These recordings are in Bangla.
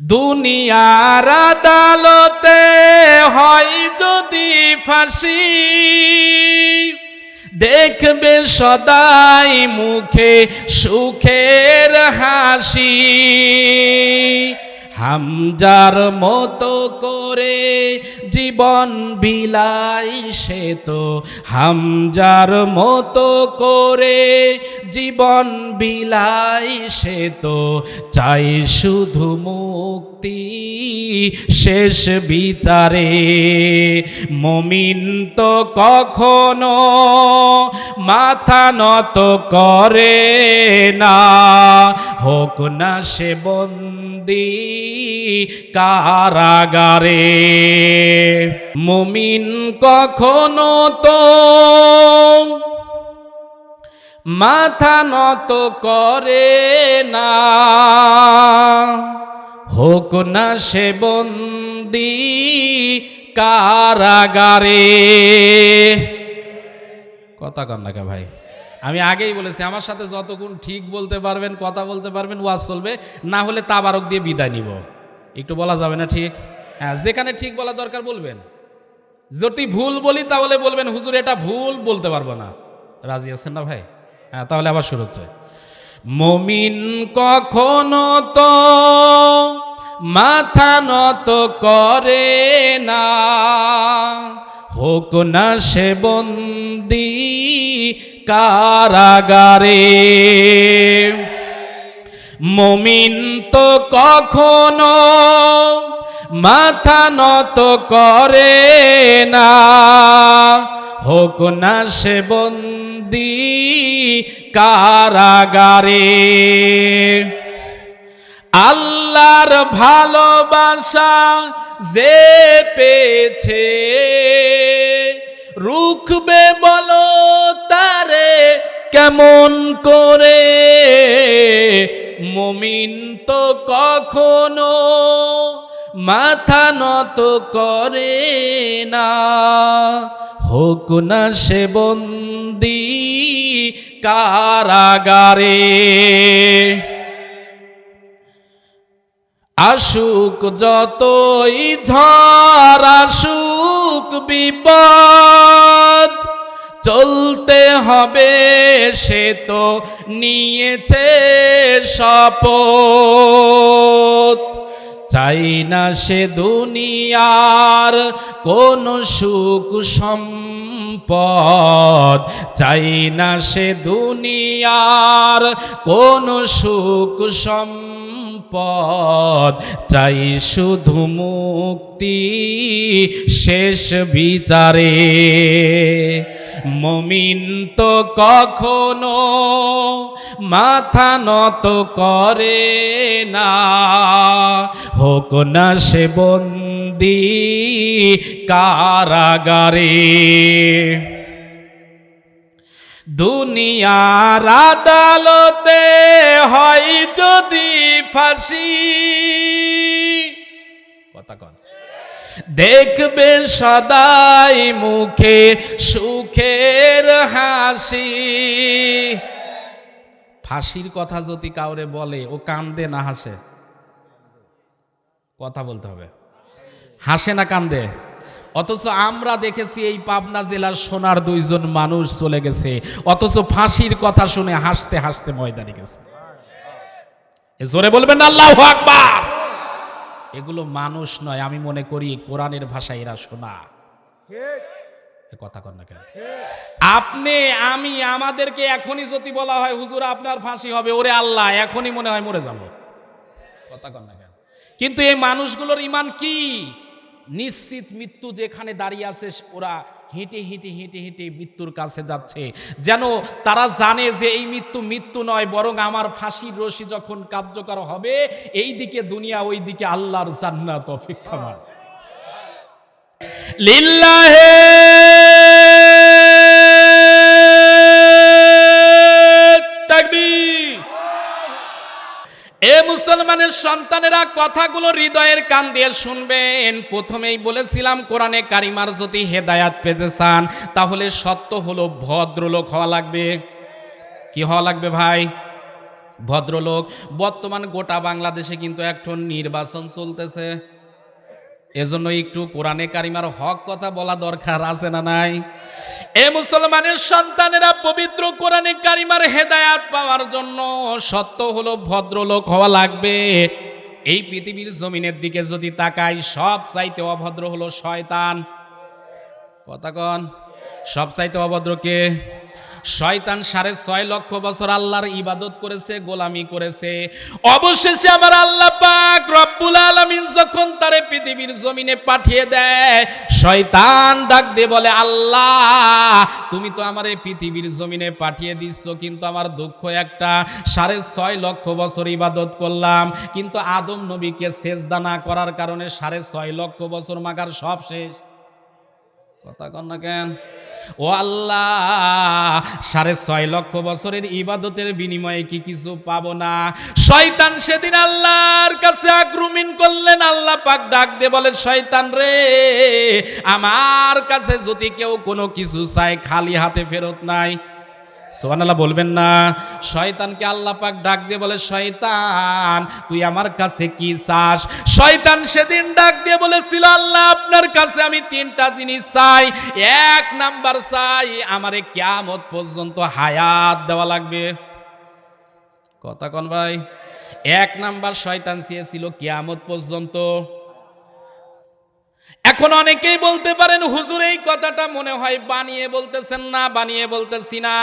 দুনিয়ার আদালতে হয় যদি ফাঁসি। দেখবে সদাই মুখে সুখের হাসি। হামজার মতো করে জীবন বিলাই সে তো। হামজার মতো করে জীবন বিলাই সে তো, চাই শুধু মুক্তি। শেষ বিচারে, মমিন তো কখনো মাথা নত করে না। হোক না সে বন্দি কারাগারে, মমিন কখনো তো মাথা নত করে না। হোক না সে বন্দি কারাগারে। কথা কন না ভাই? আমি আগেই বলেছি, আমার সাথে যতক্ষণ ঠিক বলতে পারবেন, কথা বলতে পারবেন, ওয়াজ চলবে, না হলে তাবারক দিয়ে বিদায় নিব। একটু বলা যাবে না ঠিক? হ্যাঁ যেখানে ঠিক বলা দরকার বলবেন। যদি ভুল বলি তাহলে বলবেন, হুজুর, এটা ভুল বলতে পারব না। রাজি আছেন না ভাই? হ্যাঁ তাহলে আবার শুরু হচ্ছে। মমিন কখনো তো মাথা নত করে না, হোক না সে বন্দি কারাগারে। মমিন তো কখনো মাথা নত করে না। হোক না সে বন্দি কারাগারে। আল্লাহর ভালোবাসা যে পেয়েছে, রুখবে বলো তারে কেমন করে? মমিন তো কখনো মাথা নত করে না। হোক না সে বন্দি কারাগারে। আসুক যতই ঝড় আসুক বিপদ, চলতে হবে সে তো নিয়েছে শপথ। চাই না সে দুনিয়ার কোন সুখ সম্পদ। চাই না সে দুনিয়ার কোন সুখ সম্পদ। চাই শুধু মুক্তি, শেষ বিচারে। মমিন তো কখনো মাথা নত করে না। হোক না সে বন্দি কারাগারে। দুনিয়ার আদালতে হয় যদি ফাঁসি। কথা কন। দেখবে সদাই মুখে সুখের হাসি। ফাঁসির কথা যদি কাউরে বলে, ও কান্দে না হাসে। কথা বলতে হবে। হাসে না কান্দে। অথচ আমরা দেখেছি এই পাবনা জেলার সোনার দুইজন মানুষ চলে গেছে। অথচ ফাঁসির কথা শুনে হাসতে হাসতে ময়দানে গেছে। জোরে বলবেন আল্লাহ আকবার। এগুলো মানুষ নয় আমি মনে করি কোরআনের ভাষায় এরা শোনা। কথা কর না কেন? আপনি আমি আমাদেরকে এখনই যদি বলা হয় হুজুর আপনার ফাঁসি হবে ওরে আল্লাহ এখনই মনে হয় মরে যাব। কথা কর না কেন? কিন্তু এই মানুষগুলোর ইমান কি? নিশ্চিত মৃত্যু যেখানে দাঁড়িয়ে আছে ওরা হেঁটে হেঁটে হেঁটে হেঁটে মৃত্যুর কাছে যাচ্ছে। যেন তারা জানে যে এই মৃত্যু মৃত্যু নয়, বরং আমার ফাঁসির রশি যখন কার্যকর হবে এই দিকে দুনিয়া ওই দিকে আল্লাহর জান্নাত অপেক্ষমান। লিল্লাহে মুসলমানের সন্তানেরা কথাগুলো হৃদয়ের কান দিয়ে শুনবেন। প্রথমেই বলেছিলাম, কোরআনে কারিমার যদি হেদায়াত পেতে চান, তাহলে সত্য হলো ভদ্রলোক হওয়া লাগবে। কি হওয়া লাগবে ভাই? ভদ্রলোক। বর্তমান গোটা বাংলাদেশে কিন্তু এখন নির্বাচন চলতেছে। এজন্য একটু কোরআনে কারিমার হক কথা বলা দরকার, আছে না নাই? এ মুসলমানের সন্তানেরা পবিত্র কোরআনে কারিমার হেদায়াত পাওয়ার জন্য সত্য হলো ভদ্রলোক হওয়া লাগবে। এই পৃথিবীর জমিনের দিকে যদি তাকাই, সব চাইতে অভদ্র হলো শয়তান। কথা কন, সব চাইতে অভদ্র কে? শয়তান সাড়ে ছয় লক্ষ বছর আল্লাহর ইবাদত করেছে, গোলামি করেছে। অবশেষে আমার আল্লাহ পাক রব্বুল আলামিন যখন তারে পৃথিবীর জমিনে পাঠিয়ে দেয়, শয়তান ডাক দিয়ে বলে, আল্লাহ, তুমি তো আমার এই পৃথিবীর জমিনে পাঠিয়ে দিচ্ছ কিন্তু আমার দুঃখ একটা। সাড়ে ছয় লক্ষ বছর ইবাদত করলাম, কিন্তু আদম নবীকে সেজদা না করার কারণে সাড়ে ছয় লক্ষ বছর মাগার সব শেষ। কথা কন না কেন? ও আল্লাহ, সাড়ে ছয় লক্ষ বছরের ইবাদতের বিনিময়ে কি কিছু পাব না? শয়তান সেদিন আল্লাহর কাছে আগ্রুমিন করলেন, আল্লাহ পাক ডাক দিয়ে বলে, শয়তান রে, আমার কাছে যদি কেউ কোনো কিছু চায়, খালি হাতে ফেরত নাই। সোহানাল্লাহ বলবেন না। শয়তানকে আল্লাহ পাক ডাক দিয়ে বলে, শয়তান, তুই আমার কাছে কি চাস? শয়তান সেদিন ডাক দিয়ে বলেছিল, আল্লাহ, আপনার কাছে আমি তিনটা জিনিস চাই। এক নাম্বার চাই, আমারে কিয়ামত পর্যন্ত হায়াত দেওয়া লাগবে। কথা কন ভাই। এক নাম্বার শয়তান চেয়েছিল, কিয়ামত পর্যন্ত এখন অনেকেই বলতে পারেন, হুজুর, এই কথাটা মনে হয় বানিয়ে বলতেছেন না, বানিয়ে বলতেছি না।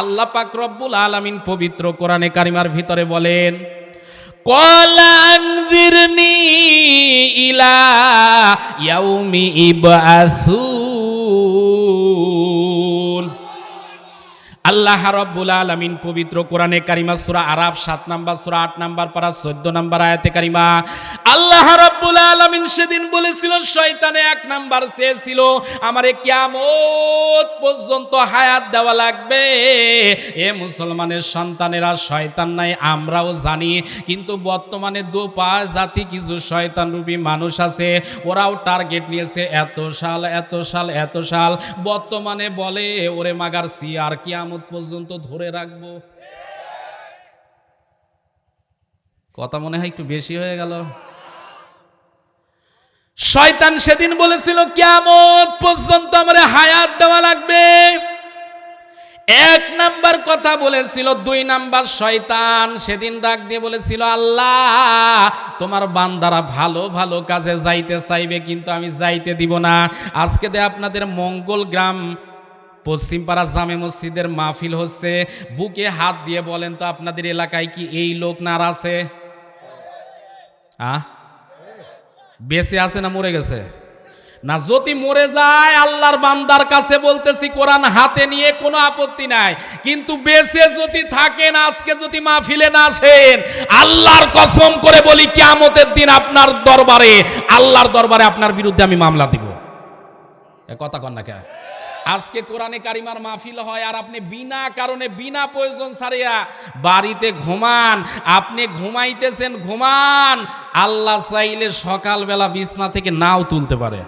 আল্লাহ পাক রব্বুল আলামিন পবিত্র কোরআনে কারিমার ভিতরে বলেন কলাংজিরনি ইলা ইয়াউমি ইবআসুন আল্লাহ রব্বুল আলামিন পবিত্র কোরআনে কারিমা সূরা আরাফ 7 নাম্বার সূরা 8 নাম্বার পারা 14 নাম্বার আয়াতে কারিমা। আল্লাহ রব্বুল আলামিন সেদিন বলেছিল, শয়তানে এক নাম্বার চেয়েছিল, আমারে কিয়ামত পর্যন্ত হায়াত দেওয়া লাগবে। এ মুসলমানের সন্তানেরা শয়তান নাই, আমরাও জানি, কিন্তু বর্তমানে দু পা জাতি কিছু শয়তান রূপী মানুষ আছে, ওরাও টার্গেট নিয়েছে, এত সাল এত সাল এত সাল। বর্তমানে বলে, ওরে মাগার সি, আর কিয়ামত পর্যন্ত ধরে রাখব। কথা মনে হয় একটু বেশি হয়ে গেল। শয়তান সেদিন বলেছিল, কিয়ামত পর্যন্ত আমার হায়াত দেওয়া লাগবে। এক নাম্বার কথা বলেছিল, দুই নাম্বার শয়তান সেদিন ডাক দিয়ে বলেছিল, আল্লাহ, তোমার বান্দারা ভালো ভালো কাজে যাইতে চাইবে, কিন্তু আমি যাইতে দিব না। আজকে দে আপনাদের মঙ্গল গ্রাম পশ্চিমপাড়া জামে মসজিদের মাহফিল হচ্ছে। বুকে হাত দিয়ে বলেন তো, আপনাদের এলাকায় কি এই লোক নার আছে? আহ? বেঁচে আছে না মরে গেছে? না, যদি মরে যায়, আল্লাহর বান্দার কাছে বলতেছি, কোরআন হাতে নিয়ে কোনো আপত্তি নাই। কিন্তু বেঁচে যদি থাকেন, আজকে যদি মাহফিলে না আসেন, আল্লাহর কসম করে বলি, কিয়ামতের দিন আপনার দরবারে, আল্লাহর দরবারে আপনার বিরুদ্ধে আমি মামলা দিব। কথা কন না কেন? আজকে কোরআনে কারিমার মাহফিল হয় আর আপনি বিনা কারণে, বিনা প্রয়োজন ছাড়িয়া বাড়িতে ঘুমান। আপনি ঘুমাইতেছেন, ঘুমান। আল্লাহ চাইলে সকালবেলা বিছনা থেকে নাও তুলতে পারে।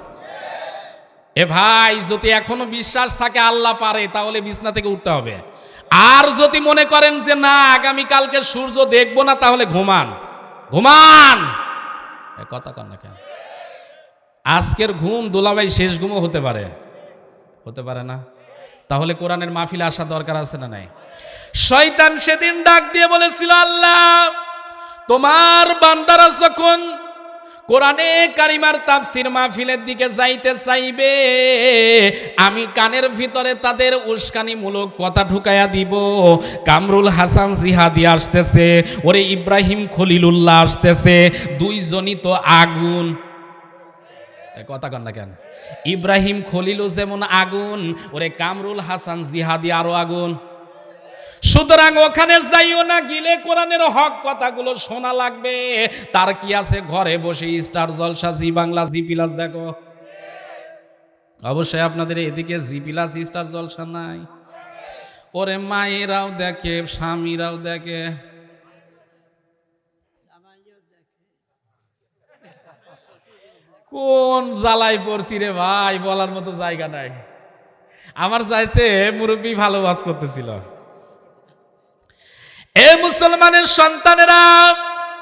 এ ভাই, যদি এখনও বিশ্বাস থাকে আল্লাহ পারে, তাহলে বিছনা থেকে উঠতে হবে। আর যদি মনে করেন যে না, আগামীকালকে সূর্য দেখব না, তাহলে ঘুমান। ঘুমান! কথা কন আজকের ঘুম দোলাবাই শেষ ঘুমও হতে পারে। হতে পারে না। তাহলে কোরআনের মাহফিলে আসা দরকার আছে না নাই? শয়তান সেদিন ডাক দিয়ে বলেছিল, আল্লাহ, তোমার বান্দারা যখন কোরআনে কারিমার তাফসির মাহফিলের দিকে যাইতে চাইবে, আমি কানের ভিতরে তাদের উস্কানিমূলক কথা ঢুকাইয়া দিব। কামরুল হাসান জিহাদি আসতেছে, ওরে ইব্রাহিম খলিলুল্লাহ আসতেছে, দুইজনই তো আগুন। কথা কন না কেন? ইব্রাহিম খলিলু যেমন আগুন, ওরে কামরুল হাসান জিহাদি আরও আগুন। সুতরাং ওখানে যাইও না, গিলে কোরআনের হক কথাগুলো শোনা লাগবে। তার কি আছে? ঘরে বসে star Jalsha, Zee Bangla, Zee plus দেখো। অবশ্যই আপনাদের এদিকে জি প্লাস, স্টার জলসা নাই। ওরে মায়েরাও দেখে, স্বামীরাও দেখে। কোন জ্বালাই পড়ছি রে ভাই? বলার মতো জায়গা নাই। আমার চাইছে মুরব্বী ভালো ওয়াজ করতেছিল। এ মুসলমানের সন্তানেরা,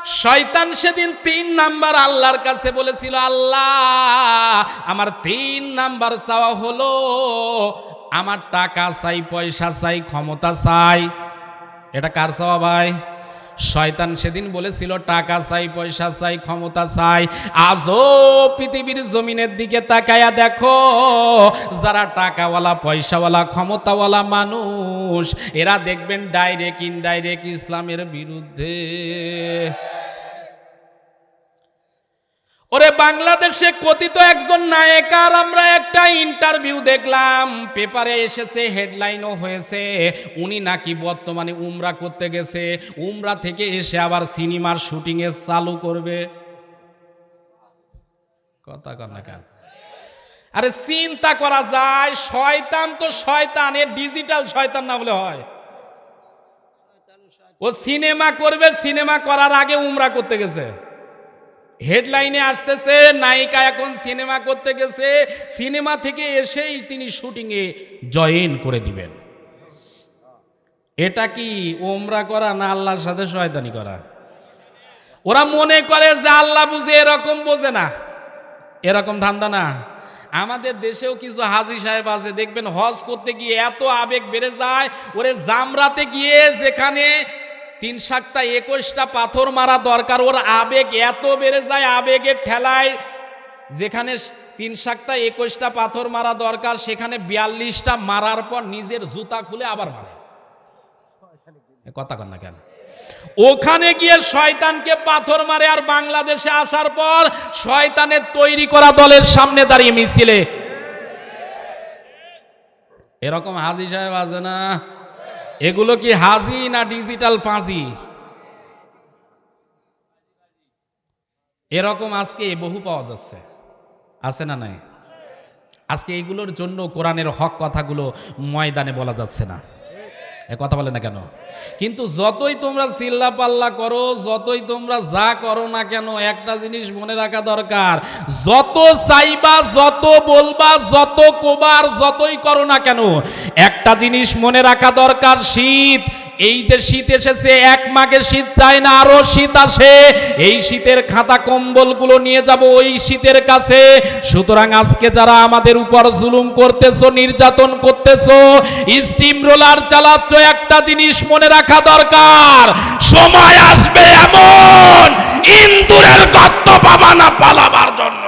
শয়তান সেদিন তিন নাম্বার আল্লাহর কাছে বলেছিল, আল্লাহ, আমার তিন নাম্বার চাওয়া হলো, আমার টাকা চাই, পয়সা চাই, ক্ষমতা চাই। এটা কার চাওয়া ভাই? শয়তান সেদিন বলেছিল, টাকা চাই, পয়সা চাই, ক্ষমতা চাই। আজও পৃথিবীর জমিনের দিকে তাকায়া দেখো, যারা টাকাওয়ালা, পয়সাওয়ালা, ক্ষমতাওয়ালা মানুষ, এরা দেখবেন ডাইরেক্ট ইনডাইরেক্ট ইসলামের বিরুদ্ধে। ওরে বাংলাদেশে কথিত একজন নায়িকার আমরা একটা ইন্টারভিউ দেখলাম। পেপারে এসেছে, হেডলাইনও হয়েছে। উনি নাকি বর্তমানে উমরা করতে গেছে। উমরা থেকে এসে আবার সিনেমার শুটিং এ চালু করবে। কথা না কেন? আরে চিন্তা করা যায়, শয়তান তো শয়তান এ ডিজিটাল শয়তান না বলে হয়। ও সিনেমা করবে, সিনেমা করার আগে উমরা করতে গেছে। হেডলাইনে আসতেছে, নায়িকা এখন সিনেমা করতে গেছে, সিনেমা থেকে এসেই তিনি শুটিংয়ে জয়েন করে দিবেন। এটা কি ওমরা করা না আল্লাহর সাথে শয়তানি করা? ওরা মনে করে যে আল্লাহ বুঝে এরকম বোঝে না। এরকম ধান্দা না। আমাদের দেশেও কিছু হাজি সাহেব আছে, দেখবেন হজ করতে গিয়ে এত আবেগ বেড়ে যায়, ওরে জামরাতে গিয়ে যেখানে তিন সাতটা একুশটা পাথর মারা দরকার। ওর আবেগ এত বেড়ে যায়, আবেগের ঠেলায় যেখানে তিন সাতটা একুশটা পাথর মারা দরকার, সেখানে বিয়াল্লিশটা মারার পর নিজের জুতা খুলে আবার মারে। কথা কন না কেন? ওখানে গিয়ে শয়তানকে পাথর মারে আর বাংলাদেশে আসার পর শয়তানের তৈরি করা দলের সামনে দাঁড়িয়ে মিছিলে। এরকম হাজি সাহেব আছে না? এগুলো কি হাজি না ডিজিটাল পাঁজি? এরকম আজকে বহু পাওয়া যাচ্ছে। আছে না নাই? আজকে এগুলোর জন্য কোরআনের হক কথাগুলো ময়দানে বলা যাচ্ছে না। কথা বলে না কেন? কিন্তু যতই তোমরা চিল্লা পাল্লা করো, যতই তোমরা যা করো না কেন, একটা জিনিস মনে রাখা দরকার। যত চাইবা, যত বলবা, যত কোবার, যতই করো না কেন, একটা জিনিস মনে রাখা দরকার শীত। এই যে শীত এসেছে, এক মাঘের শীত চায় না, আরও শীত আসে। এই শীতের খাতা কম্বলগুলো নিয়ে যাব ওই শীতের কাছে। সুতরাং আজকে যারা আমাদের উপর জুলুম করতেছো, নির্যাতন করতেছো স্টিম রোলার চালাচ্ছ, একটা জিনিস মনে রাখা দরকার। সময় আসবে এমন। ইন্দুরের গর্ত পাবা না পালাবার জন্য।